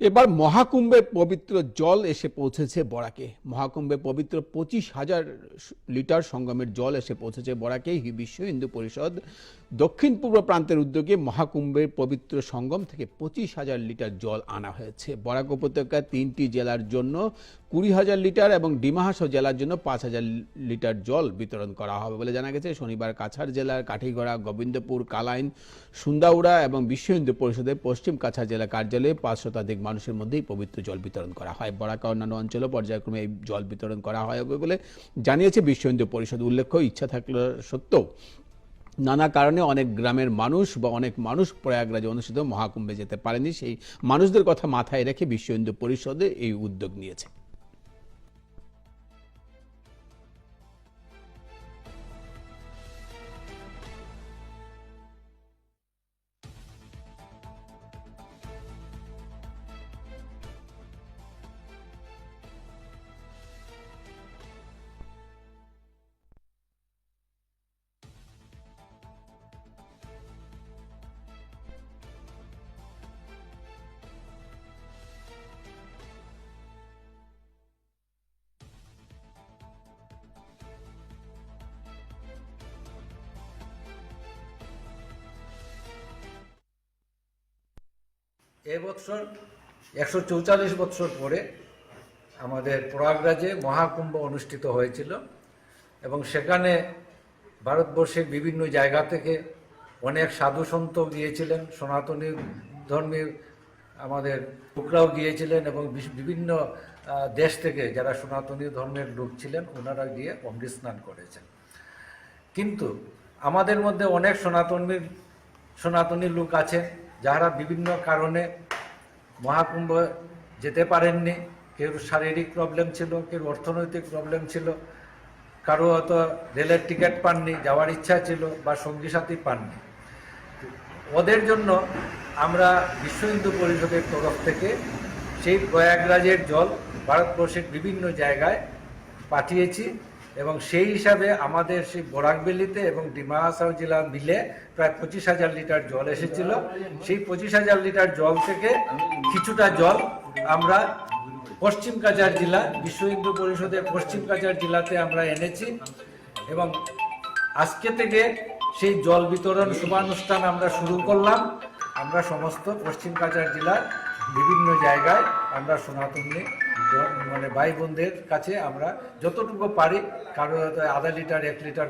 এবার মহাকুম্ভের পবিত্র জল এসে পৌঁছেছে বরাকে। মহাকুম্ভে পবিত্র পঁচিশ হাজার লিটার সঙ্গমের জল এসে পৌঁছেছে বরাকে। বিশ্ব হিন্দু পরিষদ দক্ষিণ পূর্ব প্রান্তের উদ্যোগে মহাকুম্ভের পবিত্র সঙ্গম থেকে পঁচিশ হাজার লিটার জল আনা হয়েছে। বরাক উপত্যকার তিনটি জেলার জন্য কুড়ি হাজার লিটার এবং ডিমাহাস জেলার জন্য পাঁচ হাজার লিটার জল বিতরণ করা হবে বলে জানা গেছে। শনিবার কাছাড় জেলার কাঠিগড়া, গোবিন্দপুর, কালাইন, সুন্দাউড়া এবং বিশ্ব হিন্দু পরিষদের পশ্চিম কাছাড় জেলা কার্যালয়ে পাঁচ শতাধিক মানুষের মধ্যেই পবিত্র জল বিতরণ করা হয়। বরাকা অন্যান্য অঞ্চলেও পর্যায়ক্রমে এই জল বিতরণ করা হয় বলে জানিয়েছে বিশ্ব হিন্দু পরিষদ। উল্লেখ্য, ইচ্ছা থাকলে সত্ত্বেও নানা কারণে অনেক গ্রামের মানুষ বা অনেক মানুষ প্রয়াগরাজে অনুষ্ঠিত মহাকুম্ভে যেতে পারেনি। সেই মানুষদের কথা মাথায় রেখে বিশ্ব হিন্দু পরিষদে এই উদ্যোগ নিয়েছে। এবছর, একশো চৌচল্লিশ বছর পরে আমাদের প্রয়াগরাজে মহাকুম্ভ অনুষ্ঠিত হয়েছিল এবং সেখানে ভারতবর্ষের বিভিন্ন জায়গা থেকে অনেক সাধু সন্ত গিয়েছিলেন সনাতনী ধর্মীর আমাদের লোকরাও গিয়েছিলেন এবং বিভিন্ন দেশ থেকে যারা সনাতনী ধর্মের লোক ছিলেন ওনারা গিয়ে অমৃত স্নান করেছেন। কিন্তু আমাদের মধ্যে অনেক সনাতনীর, সনাতনী লোক আছে যারা বিভিন্ন কারণে মহাকুম্ভ যেতে পারেননি, কেউ শারীরিক প্রবলেম ছিল, কেউ অর্থনৈতিক প্রবলেম ছিল, কারও হয়তো রেলের টিকিট পাননি, যাওয়ার ইচ্ছা ছিল বা সঙ্গী সাথী পাননি। ওদের জন্য আমরা বিশ্ব হিন্দু পরিষদের তরফ থেকে সেই প্রয়াগরাজের জল ভারতবর্ষের বিভিন্ন জায়গায় পাঠিয়েছি। এবং সেই হিসাবে আমাদের সেই বরাকবেলিতে এবং ডিমা হাসাও জেলা মিলে প্রায় পঁচিশ হাজার লিটার জল এসেছিল। সেই পঁচিশ হাজার লিটার জল থেকে কিছুটা জল আমরা পশ্চিম কাছাড় জেলা, বিশ্ব হিন্দু পরিষদের পশ্চিম কাছাড় জেলাতে আমরা এনেছি এবং আজকে থেকে সেই জল বিতরণ শুভানুষ্ঠান আমরা শুরু করলাম। আমরা সমস্ত পশ্চিম কাছাড় জেলার বিভিন্ন জায়গায় আমরা সনাতনী মানে ভাই বোনদের কাছে আমরা যতটুকু পারি কারও হয়তো আধা লিটার এক লিটার